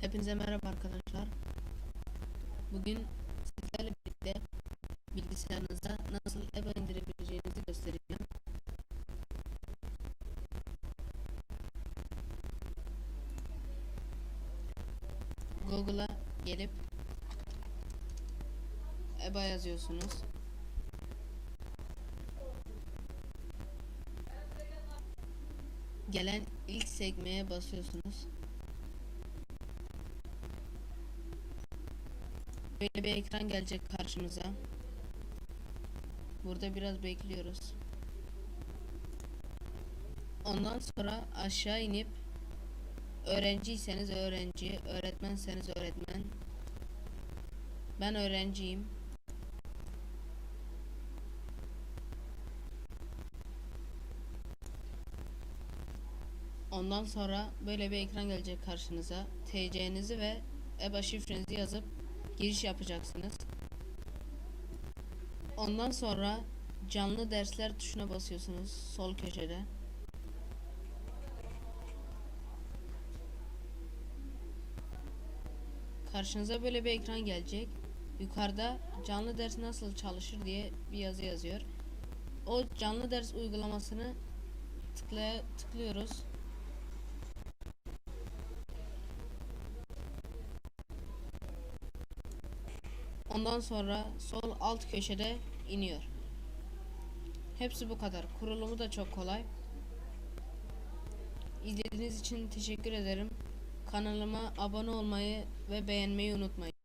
Hepinize merhaba arkadaşlar. Bugün sizlerle birlikte bilgisayarınıza nasıl EBA indirebileceğinizi göstereceğim. Google'a gelip EBA yazıyorsunuz. Gelen ilk sekmeye basıyorsunuz. Böyle bir ekran gelecek karşınıza. Burada biraz bekliyoruz. Ondan sonra aşağı inip öğrenciyseniz öğrenci, öğretmenseniz öğretmen. Ben öğrenciyim. Ondan sonra böyle bir ekran gelecek karşınıza. TC'nizi ve EBA şifrenizi yazıp giriş yapacaksınız. Ondan sonra canlı dersler tuşuna basıyorsunuz sol köşede. Karşınıza böyle bir ekran gelecek. Yukarıda canlı ders nasıl çalışır diye bir yazı yazıyor. O canlı ders uygulamasını tıklaya tıklıyoruz. Ondan sonra sol alt köşede iniyor. Hepsi bu kadar. Kurulumu da çok kolay. İzlediğiniz için teşekkür ederim. Kanalıma abone olmayı ve beğenmeyi unutmayın.